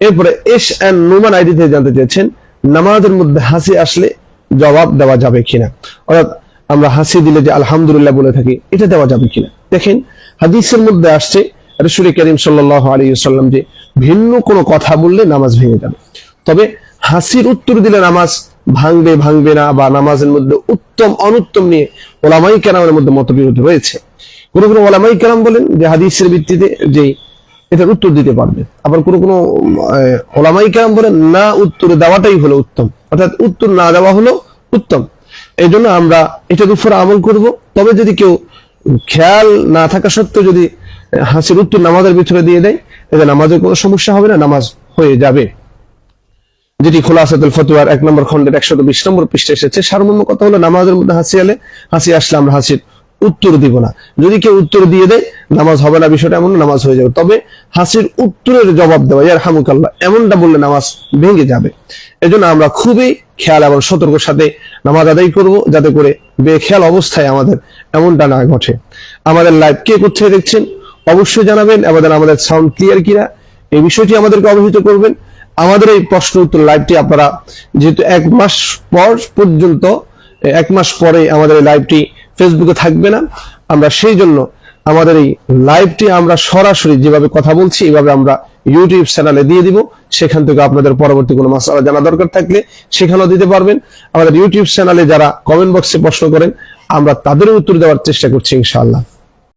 এরপরে S N Numan ID থেকে জানতে চেয়েছেন, নামাজের মধ্যে হাসি আসলে জবাব দেওয়া যাবে কিনা। অর্থাৎ আমরা হাসি দিলে যে আলহামদুলিল্লাহ বলে থাকি, এটা দেওয়া যাবে কিনা। দেখেন, হাদিসের মধ্যে আসছে, রসুল করিম সাল্লাহ আলী সাল্লাম যে ভিন্ন কোনো কথা বললে নামাজ ভেঙে যাবে। তবে হাসির উত্তর দিলে নামাজ ভাঙবে ভাঙবে না বা নামাজের মধ্যে উত্তম, অনুত্তম নিয়ে ওলামাই কেরামের মধ্যে মতবিরোধ রয়েছে। কোন কোনো ওলামাই কেরাম বলেন যে হাদিসের ভিত্তিতে যে এটার উত্তর দিতে পারবে। আবার কোন কোন ওলামাই কেরাম বলেন, না উত্তর দেওয়াটাই হলো উত্তম। অর্থাৎ উত্তর না দেওয়া হলো উত্তম। এই জন্য আমরা এটার উপর আমল করব। তবে যদি কেউ খেয়াল না থাকা সত্ত্বেও যদি হাসির উত্তর নামাজের ভিতরে দিয়ে দেয়, তাহলে নামাজের কোনো সমস্যা হবে না, নামাজ হয়ে যাবে। যেটি খোলাসাতুল ফতুয়ার এক নম্বর খন্ডের একশত বিশ নম্বর পৃষ্ঠে এসেছে। সারমর্ম কথা হলো, নামাজের মধ্যে হাসি এলে হাসি আসলে আমরা হাসির উত্তর দিব না। যদি কেউ উত্তর দিয়ে দেয়, নামাজ হবে না, বিষয়টা এমন নামাজ হয়ে যাবে। তবে হাসির উত্তরের জবাব দেওয়া ইয়ার হামুকাল্লাহ এমনটা বললে নামাজ ভেঙে যাবে। এজন্য আমরা খুবই খেয়াল এবং সতর্কের সাথে নামাজ আদায় করব, যাতে করে বেখেয়াল অবস্থায় আমাদের এমনটা না ঘটে। আমাদের লাইভ কে কোথায় দেখছেন? অবশ্যই জানাবেন। আমাদের আমাদের সাউন্ড ক্লিয়ার কিনা? এই বিষয়টি আমাদেরকে অবহিত করবেন। আমাদের এই প্রশ্ন উত্তর লাইভটি আপনারা যেহেতু এক মাস পর পর্যন্ত এক মাস পরে আমাদের এই লাইভটি ফেসবুকে থাকবে না। আমরা সেই জন্য আমাদের এই লাইভটি আমরা সরাসরি যেভাবে কথা বলছি, এভাবে আমরা ইউটিউব চ্যানেলে দিয়ে দিব। সেখান থেকে আপনাদের পরবর্তী কোনো মাসালা জানা দরকার থাকলে সেখানেও দিতে পারবেন। আমাদের ইউটিউব চ্যানেলে যারা কমেন্ট বক্সে প্রশ্ন করেন, আমরা তাদেরও উত্তর দেওয়ার চেষ্টা করছি, ইনশাআল্লাহ।